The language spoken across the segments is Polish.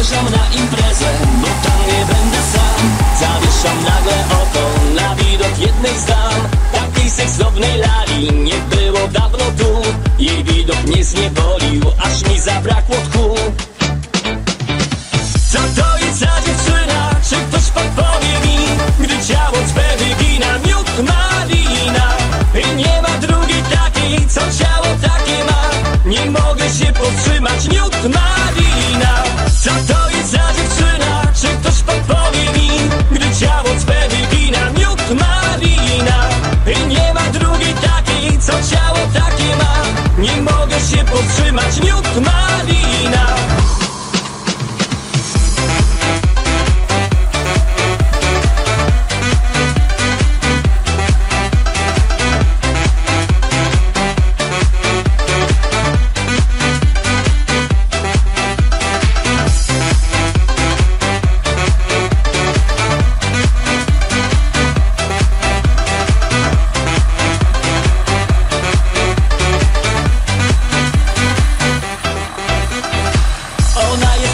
Uderzam na imprezę, bo tam nie będę sam Zawieszam nagle oko na widok jednej z dam Takiej seksownej lali nie było dawno tu Jej widok mnie zniewolił, aż mi zabrakło tchu Co to jest za dziewczyna? Czy ktoś podpowie mi? Gdy ciało swe wygina miód malina I nie ma drugiej takiej, co ciało takie ma Nie mogę się powstrzymać, miód malina Nie mogę się powstrzymać, miód malina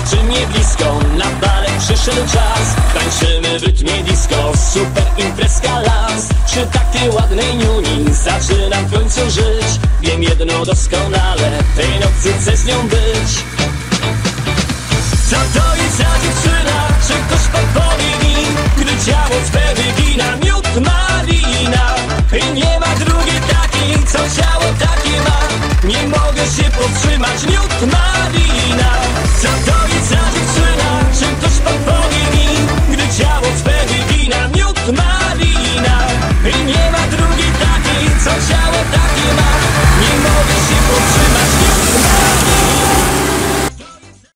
dziewczynie blisko? Na bale przyszedł czas. Tańczymy w rytmie disco Super imprezka las. Przy takiej ładnej niuni Zaczynam w końcu żyć. Wiem jedno doskonale. Tej nocy chcę z nią być. Co to jest za dziewczyna? Czy ktoś podpowie mi? Gdy ciało swe wygina Miód malina I nie ma drugiej takiej Co ciało takie ma. Nie mogę się powstrzymać. Miód malina